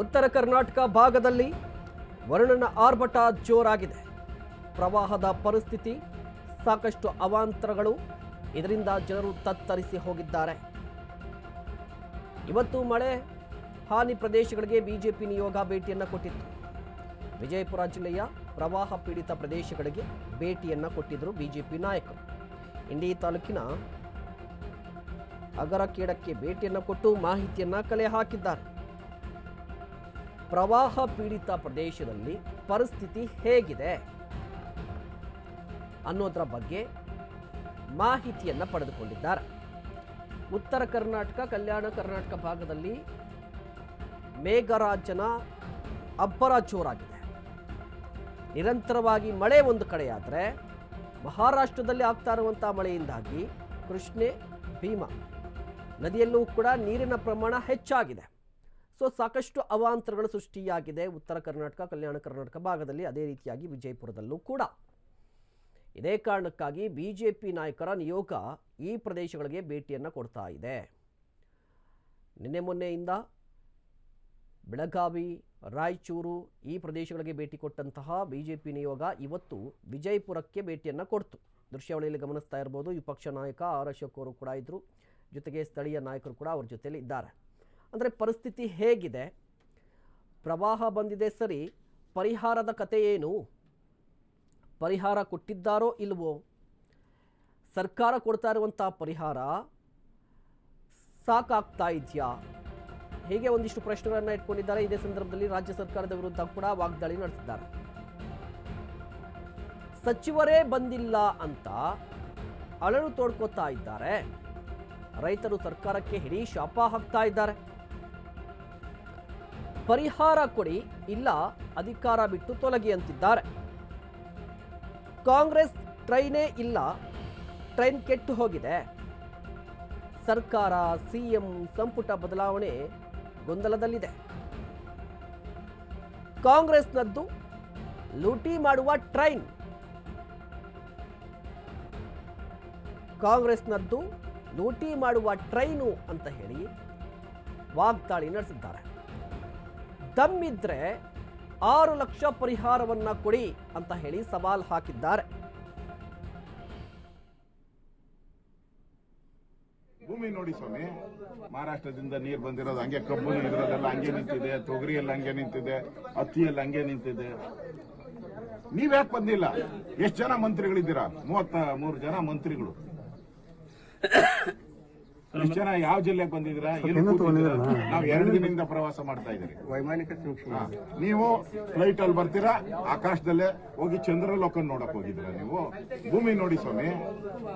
ಉತ್ತರ ಕರ್ನಾಟಕ ಭಾಗದಲ್ಲಿ ವರುಣನ ಆರ್ಭಟ ಜೋರಾಗಿದೆ. ಪ್ರವಾಹದ ಪರಿಸ್ಥಿತಿ ಸಾಕಷ್ಟು ಅವಾಂತರಗಳು ಇದರಿಂದ ಜನರು ತತ್ತರಿಸಿ ಹೋಗಿದ್ದಾರೆ. ಇವತ್ತು ಮಳೆ ಹಾನಿ ಪ್ರದೇಶಗಳಿಗೆ ಬಿಜೆಪಿ ನಿಯೋಗ ಭೇಟಿಯನ್ನು ಕೊಟ್ಟಿತ್ತು. ವಿಜಯಪುರ ಜಿಲ್ಲೆಯ ಪ್ರವಾಹ ಪೀಡಿತ ಪ್ರದೇಶಗಳಿಗೆ ಭೇಟಿಯನ್ನು ಕೊಟ್ಟಿದ್ದರು ಬಿಜೆಪಿ ನಾಯಕರು. ಇಂಡಿ ತಾಲೂಕಿನ ಅಗರಕೇಡಕ್ಕೆ ಭೇಟಿಯನ್ನು ಕೊಟ್ಟು ಮಾಹಿತಿಯನ್ನು ಕಲೆ ಹಾಕಿದ್ದಾರೆ. ಪ್ರವಾಹ ಪೀಡಿತ ಪ್ರದೇಶದಲ್ಲಿ ಪರಿಸ್ಥಿತಿ ಹೇಗಿದೆ ಅನ್ನೋದರ ಬಗ್ಗೆ ಮಾಹಿತಿಯನ್ನು ಪಡೆದುಕೊಂಡಿದ್ದಾರೆ. ಉತ್ತರ ಕರ್ನಾಟಕ, ಕಲ್ಯಾಣ ಕರ್ನಾಟಕ ಭಾಗದಲ್ಲಿ ಮೇಘರಾಜನ ಅಬ್ಬರ ಜೋರಾಗಿದೆ. ನಿರಂತರವಾಗಿ ಮಳೆ ಒಂದು ಕಡೆಯಾದರೆ ಮಹಾರಾಷ್ಟ್ರದಲ್ಲಿ ಆಗ್ತಾ ಇರುವಂಥ ಮಳೆಯಿಂದಾಗಿ ಕೃಷ್ಣೆ ಭೀಮಾ ನದಿಯಲ್ಲೂ ಕೂಡ ನೀರಿನ ಪ್ರಮಾಣ ಹೆಚ್ಚಾಗಿದೆ. ಸೊ ಸಾಕಷ್ಟು ಅವಾಂತರಗಳು ಸೃಷ್ಟಿಯಾಗಿದೆ. ಉತ್ತರ ಕರ್ನಾಟಕ, ಕಲ್ಯಾಣ ಕರ್ನಾಟಕ ಭಾಗದಲ್ಲಿ ಅದೇ ರೀತಿಯಾಗಿ ವಿಜಯಪುರದಲ್ಲೂ ಕೂಡ. ಇದೇ ಕಾರಣಕ್ಕಾಗಿ ಬಿ ಜೆ ಪಿ ನಾಯಕರ ನಿಯೋಗ ಈ ಪ್ರದೇಶಗಳಿಗೆ ಭೇಟಿಯನ್ನು ಕೊಡ್ತಾ ಇದೆ. ನಿನ್ನೆ ಮೊನ್ನೆಯಿಂದ ಬೆಳಗಾವಿ, ರಾಯಚೂರು ಈ ಪ್ರದೇಶಗಳಿಗೆ ಭೇಟಿ ಕೊಟ್ಟಂತಹ ಬಿ ಜೆ ಪಿ ನಿಯೋಗ ಇವತ್ತು ವಿಜಯಪುರಕ್ಕೆ ಭೇಟಿಯನ್ನು ಕೊಡ್ತು. ದೃಶ್ಯಾವಳಿಯಲ್ಲಿ ಗಮನಿಸ್ತಾ ಇರ್ಬೋದು, ವಿಪಕ್ಷ ನಾಯಕ ಆರ್ ಅಶೋಕ್ ಅವರು ಕೂಡ ಇದ್ದರು ಜೊತೆಗೆ ಸ್ಥಳೀಯ ನಾಯಕರು ಕೂಡ ಅವರ ಜೊತೆಯಲ್ಲಿ ಇದ್ದಾರೆ ಅಂದರೆ ಪರಿಸ್ಥಿತಿ ಹೇಗಿದೆ? ಪ್ರವಾಹ ಬಂದಿದೆ ಸರಿ, ಪರಿಹಾರದ ಕತೆ ಏನು? ಪರಿಹಾರ ಕೊಟ್ಟಿದ್ದಾರೋ ಇಲ್ವೋ? ಸರ್ಕಾರ ಕೊಡ್ತಾ ಇರುವಂಥ ಪರಿಹಾರ ಸಾಕಾಗ್ತಾ ಇದೆಯಾ? ಹೀಗೆ ಒಂದಿಷ್ಟು ಪ್ರಶ್ನೆಗಳನ್ನು ಇಟ್ಕೊಂಡಿದ್ದಾರೆ. ಇದೇ ಸಂದರ್ಭದಲ್ಲಿ ರಾಜ್ಯ ಸರ್ಕಾರದ ವಿರುದ್ಧ ಕೂಡ ವಾಗ್ದಾಳಿ ನಡೆಸಿದ್ದಾರೆ. ಸಚಿವರೇ ಬಂದಿಲ್ಲ ಅಂತ ಅಳಲು ತೋಡ್ಕೋತಾ ಇದ್ದಾರೆ. ರೈತರು ಸರ್ಕಾರಕ್ಕೆ ಹಿಡಿ ಶಾಪ ಹಾಕ್ತಾ ಇದ್ದಾರೆ. ಪರಿಹಾರ ಕೊಡಿ, ಇಲ್ಲ ಅಧಿಕಾರ ಬಿಟ್ಟು ತೊಲಗಿ ಅಂತಿದ್ದಾರೆ. ಕಾಂಗ್ರೆಸ್ ಟ್ರೈನೇ ಇಲ್ಲ, ಟ್ರೈನ್ ಕೆಟ್ಟು ಹೋಗಿದೆ. ಸರ್ಕಾರ, ಸಿಎಂ ಸಂಪುಟ ಬದಲಾವಣೆ ಗೊಂದಲದಲ್ಲಿದೆ. ಕಾಂಗ್ರೆಸ್ನದ್ದು ಲೂಟಿ ಮಾಡುವ ಟ್ರೈನ್. ಕಾಂಗ್ರೆಸ್ನದ್ದು ಲೂಟಿ ಮಾಡುವ ಟ್ರೈನು ಅಂತ ಹೇಳಿ ವಾಗ್ದಾಳಿ ನಡೆಸಿದ್ದಾರೆ. ದಮ್ಮಿದ್ರೆ ಆರು ಲಕ್ಷ ಪರಿಹಾರವನ್ನ ಕೊಡಿ ಅಂತ ಹೇಳಿ ಸವಾಲ್ ಹಾಕಿದ್ದಾರೆ. ಭೂಮಿ ನೋಡಿ ಸ್ವಾಮಿ, ಮಹಾರಾಷ್ಟ್ರದಿಂದ ನೀರು ಬಂದಿರೋದು ಹಂಗೆ ಕಬ್ಬು ಇದ್ರಲ್ಲೆಲ್ಲ ಹಂಗೆ ನಿಂತಿದೆ, ತೊಗರಿಯಲ್ಲಿ ಹಂಗೆ ನಿಂತಿದೆ, ಹತ್ತಿಯಲ್ಲಿ ಹಂಗೆ ನಿಂತಿದೆ. ನೀವ್ಯಾಕೆ ಬಂದಿಲ್ಲ? ಎಷ್ಟು ಜನ ಮಂತ್ರಿಗಳಿದ್ದೀರಾ? ಮೂವತ್ತ ಮೂರು ಜನ ಮಂತ್ರಿಗಳು. ಜನ ಯಾವ ಜಿಲ್ಲೆಗೆ ಬಂದಿದ್ದೀರಾ? ಎಲ್ಲಿ ಕೂತಿದ್ದೀರಾ? ನಾವು? ಎರಡು ದಿನದಿಂದ ಪ್ರವಾಸ ಮಾಡ್ತಾ ಇದ್ದೀರಿ ವೈಮಾನಿಕ ಸೂಕ್ಷ್ಮ. ನೀವು ಫ್ಲೈಟ್ ಅಲ್ಲಿ ಬರ್ತೀರಾ? ಆಕಾಶದಲ್ಲೇ ಹೋಗಿ ಚಂದ್ರಲೋಕನ್ ನೋಡಕ್ ಹೋಗಿದ್ರ ನೀವು? ಭೂಮಿ ನೋಡಿ ಸ್ವಾಮಿ.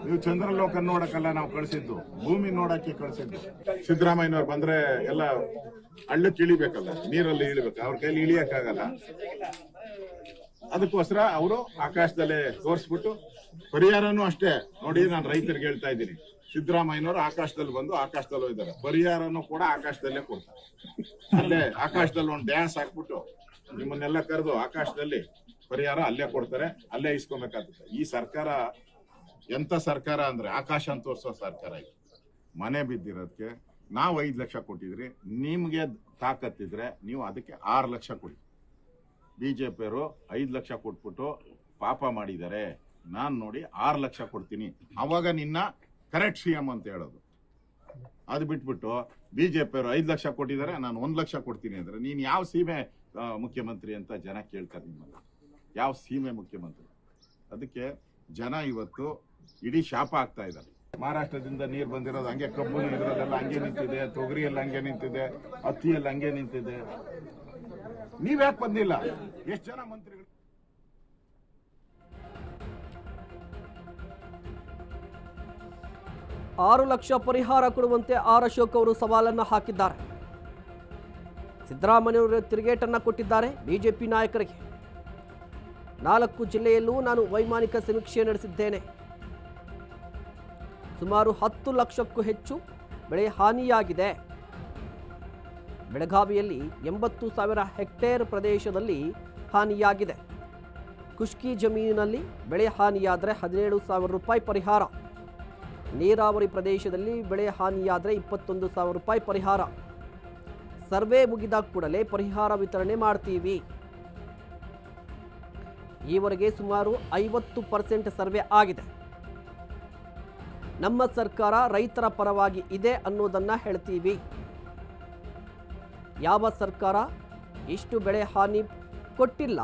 ನೀವು ಚಂದ್ರಲೋಕನ್ ನೋಡಕ್ಕಲ್ಲ ನಾವು ಕಳ್ಸಿದ್ದು. ಭೂಮಿ ನೋಡಕ್ಕೆ ಕಳ್ಸಿದ್ದು. ಸಿದ್ದರಾಮಯ್ಯನವ್ರು ಬಂದ್ರೆ ಎಲ್ಲ ಹಳ್ಳಕ್ಕೆ ಇಳಿಬೇಕಲ್ಲ ನೀರಲ್ಲಿ ಇಳಿಬೇಕು. ಅವ್ರ ಕೈಲಿ ಇಳಿಯಕ್ಕಾಗಲ್ಲ. ಅದಕ್ಕೋಸ್ಕರ ಅವರು ಆಕಾಶದಲ್ಲೇ ತೋರಿಸ್ಬಿಟ್ಟು ಪರಿಹಾರನೂ ಅಷ್ಟೇ. ನೋಡಿ ನಾನು ರೈತರಿಗೆ ಹೇಳ್ತಾ ಇದ್ದೀನಿ. ಸಿದ್ದರಾಮಯ್ಯನವರು ಆಕಾಶದಲ್ಲಿ ಬಂದು ಆಕಾಶದಲ್ಲಿ ಹೋಗಿದ್ದಾರೆ ಪರಿಹಾರನೂ ಕೂಡ ಆಕಾಶದಲ್ಲೇ ಕೊಡ್ತಾರೆ. ಅಲ್ಲೇ ಆಕಾಶದಲ್ಲಿ ಒಂದು ಡ್ಯಾನ್ಸ್ ಹಾಕ್ಬಿಟ್ಟು ನಿಮ್ಮನ್ನೆಲ್ಲ ಕರೆದು ಆಕಾಶದಲ್ಲಿ ಪರಿಹಾರ ಅಲ್ಲೇ ಕೊಡ್ತಾರೆ, ಅಲ್ಲೇ ಇಸ್ಕೊಬೇಕಾಗುತ್ತೆ. ಈ ಸರ್ಕಾರ, ಎಂತ ಸರ್ಕಾರ ಅಂದ್ರೆ ಆಕಾಶ ಅಂತ ತೋರಿಸೋ ಸರ್ಕಾರ ಇದು. ಮನೆ ಬಿದ್ದಿರೋದಕ್ಕೆ ನಾವು ಐದು ಲಕ್ಷ ಕೊಟ್ಟಿದ್ರಿ, ನಿಮ್ಗೆ ತಾಕತ್ತಿದ್ರೆ ನೀವು ಅದಕ್ಕೆ ಆರು ಲಕ್ಷ ಕೊಡಿ. ಬಿಜೆಪಿಯವರು ಐದು ಲಕ್ಷ ಕೊಟ್ಬಿಟ್ಟು ಪಾಪ ಮಾಡಿದ್ದಾರೆ. ನಾನು ನೋಡಿ ಆರು ಲಕ್ಷ ಕೊಡ್ತೀನಿ. ಅವಾಗ ನಿನ್ನ ಕರೆಕ್ಟ್ ಸಿ ಎಂ ಅಂತ ಹೇಳೋದು. ಅದು ಬಿಟ್ಬಿಟ್ಟು ಬಿಜೆಪಿಯವರು ಐದು ಲಕ್ಷ ಕೊಟ್ಟಿದ್ದಾರೆ, ನಾನು ಒಂದು ಲಕ್ಷ ಕೊಡ್ತೀನಿ ಅಂದ್ರೆ ನೀನು ಯಾವ ಸೀಮೆ ಮುಖ್ಯಮಂತ್ರಿ ಅಂತ ಜನ ಕೇಳ್ತಾರೆ ನಿಮ್ಮನ್ನ ಯಾವ ಸೀಮೆ ಮುಖ್ಯಮಂತ್ರಿ? ಅದಕ್ಕೆ ಜನ ಇವತ್ತು ಇಡೀ ಶಾಪ ಆಗ್ತಾ ಇದ್ದಾರೆ. ಮಹಾರಾಷ್ಟ್ರದಿಂದ ನೀರು ಬಂದಿರೋದು ಹಂಗೆ, ಕಬ್ಬು ನೀರೋದೆಲ್ಲ ಹಂಗೆ ನಿಂತಿದೆ, ತೊಗರಿಯಲ್ಲಿ ಹಂಗೆ ನಿಂತಿದೆ, ಹತ್ತಿಯಲ್ಲಿ ಹಂಗೆ ನಿಂತಿದೆ. ನೀವ್ಯಾಕೆ ಬಂದಿಲ್ಲ? ಎಷ್ಟು ಜನ ಮಂತ್ರಿಗಳು ಆರು ಲಕ್ಷ ಪರಿಹಾರ ಕೊಡುವಂತೆ ಆರ್ ಅಶೋಕ್ ಅವರು ಸವಾಲನ್ನು ಹಾಕಿದ್ದಾರೆ. ಸಿದ್ದರಾಮಯ್ಯವರು ತಿರುಗೇಟನ್ನು ಕೊಟ್ಟಿದ್ದಾರೆ ಬಿಜೆಪಿ ನಾಯಕರಿಗೆ. ನಾಲ್ಕು ಜಿಲ್ಲೆಯಲ್ಲೂ ನಾನು ವೈಮಾನಿಕ ಸಮೀಕ್ಷೆ ನಡೆಸಿದ್ದೇನೆ. ಸುಮಾರು ಹತ್ತು ಲಕ್ಷಕ್ಕೂ ಹೆಚ್ಚು ಬೆಳೆ ಹಾನಿಯಾಗಿದೆ. ಬೆಳಗಾವಿಯಲ್ಲಿ ಎಂಬತ್ತು ಸಾವಿರ ಹೆಕ್ಟೇರ್ ಪ್ರದೇಶದಲ್ಲಿ ಹಾನಿಯಾಗಿದೆ. ಕುಷ್ಕಿ ಜಮೀನಿನಲ್ಲಿ ಬೆಳೆ ಹಾನಿಯಾದರೆ ಹದಿನೇಳು ಸಾವಿರ ರೂಪಾಯಿ ಪರಿಹಾರ. ನೀರಾವರಿ ಪ್ರದೇಶದಲ್ಲಿ ಬೆಳೆ ಹಾನಿಯಾದರೆ ಇಪ್ಪತ್ತೊಂದು ಸಾವಿರ ರೂಪಾಯಿ ಪರಿಹಾರ. ಸರ್ವೆ ಮುಗಿದ ಕೂಡಲೇ ಪರಿಹಾರ ವಿತರಣೆ ಮಾಡ್ತೀವಿ. ಈವರೆಗೆ ಸುಮಾರು ಐವತ್ತು ಪರ್ಸೆಂಟ್ ಸರ್ವೆ ಆಗಿದೆ. ನಮ್ಮ ಸರ್ಕಾರ ರೈತರ ಪರವಾಗಿ ಇದೆ ಅನ್ನೋದನ್ನು ಹೇಳ್ತೀವಿ. ಯಾವ ಸರ್ಕಾರ ಇಷ್ಟು ಬೆಳೆ ಹಾನಿ ಕೊಟ್ಟಿಲ್ಲ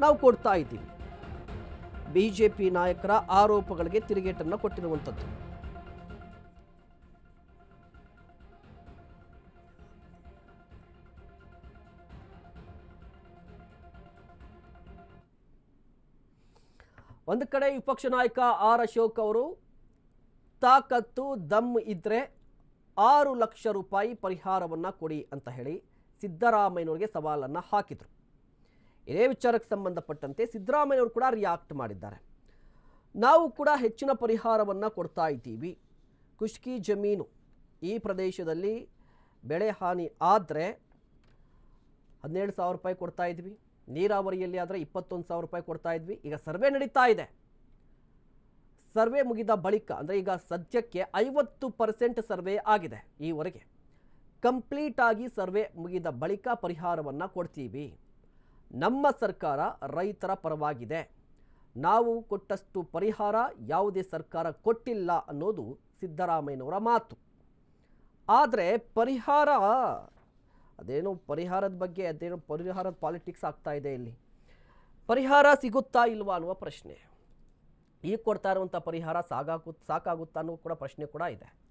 ನಾವು ಕೊಡ್ತಾ ಇದ್ದೀವಿ. ಬಿಜೆಪಿ ನಾಯಕರ ಆರೋಪಗಳಿಗೆ ತಿರುಗೇಟನ್ನು ಕೊಟ್ಟಿರುವಂಥದ್ದು. ಒಂದು ಕಡೆ ವಿಪಕ್ಷ ನಾಯಕ ಆರ್ ಅಶೋಕ್ ಅವರು ತಾಕತ್ತು, ದಮ್ ಇದ್ರೆ ಆರು ಲಕ್ಷ ರೂಪಾಯಿ ಪರಿಹಾರವನ್ನು ಕೊಡಿ ಅಂತ ಹೇಳಿ ಸಿದ್ದರಾಮಯ್ಯನವರಿಗೆ ಸವಾಲನ್ನು ಹಾಕಿದರು. ಇದೇ ವಿಚಾರಕ್ಕೆ ಸಂಬಂಧಪಟ್ಟಂತೆ ಸಿದ್ದರಾಮಯ್ಯವರು ಕೂಡ ರಿಯಾಕ್ಟ್ ಮಾಡಿದ್ದಾರೆ. ನಾವು ಕೂಡ ಹೆಚ್ಚಿನ ಪರಿಹಾರವನ್ನು ಕೊಡ್ತಾ ಇದ್ದೀವಿ. ಕುಷ್ಕಿ ಜಮೀನು ಈ ಪ್ರದೇಶದಲ್ಲಿ ಬೆಳೆ ಹಾನಿ ಆದರೆ ಹದಿನೇಳು ಸಾವಿರ ರೂಪಾಯಿ ಕೊಡ್ತಾ ಇದ್ವಿ ನೀರಾವರಿಯಲ್ಲಿ ಆದರೆ ಇಪ್ಪತ್ತೊಂದು ಸಾವಿರ ರೂಪಾಯಿ ಕೊಡ್ತಾ ಇದ್ವಿ. ಈಗ ಸರ್ವೆ ನಡೀತಾ ಇದೆ. ಸರ್ವೆ ಮುಗಿದ ಬಳಿಕ, ಅಂದರೆ ಈಗ ಸದ್ಯಕ್ಕೆ ಐವತ್ತು ಪರ್ಸೆಂಟ್ ಸರ್ವೆ ಆಗಿದೆ ಈವರೆಗೆ. ಕಂಪ್ಲೀಟ್ ಆಗಿ ಸರ್ವೆ ಮುಗಿದ ಬಳಿಕ ಪರಿಹಾರವನ್ನು ಕೊಡ್ತೀವಿ. ನಮ್ಮ ಸರ್ಕಾರ ರೈತರ ಪರವಾಗಿದೆ. ನಾವು ಕೊಟ್ಟಷ್ಟು ಪರಿಹಾರ ಯಾವುದೇ ಸರ್ಕಾರ ಕೊಟ್ಟಿಲ್ಲ ಅನ್ನೋದು ಸಿದ್ದರಾಮಯ್ಯನವರ ಮಾತು. ಆದರೆ ಪರಿಹಾರ ಅದೇನೋ ಪರಿಹಾರದ ಬಗ್ಗೆ, ಅದೇನೋ ಪರಿಹಾರದ ಪಾಲಿಟಿಕ್ಸ್ ಆಗ್ತಾ ಇದೆ ಇಲ್ಲಿ. ಪರಿಹಾರ ಸಿಗುತ್ತಾ ಇಲ್ವಾ ಅನ್ನುವ ಪ್ರಶ್ನೆ. ಈಗ ಕೊಡ್ತಾ ಇರುವಂಥ ಪರಿಹಾರ ಸಾಕಾಗು ಸಾಕಾಗುತ್ತಾ ಅನ್ನೋ ಕೂಡ ಪ್ರಶ್ನೆ ಕೂಡ ಇದೆ.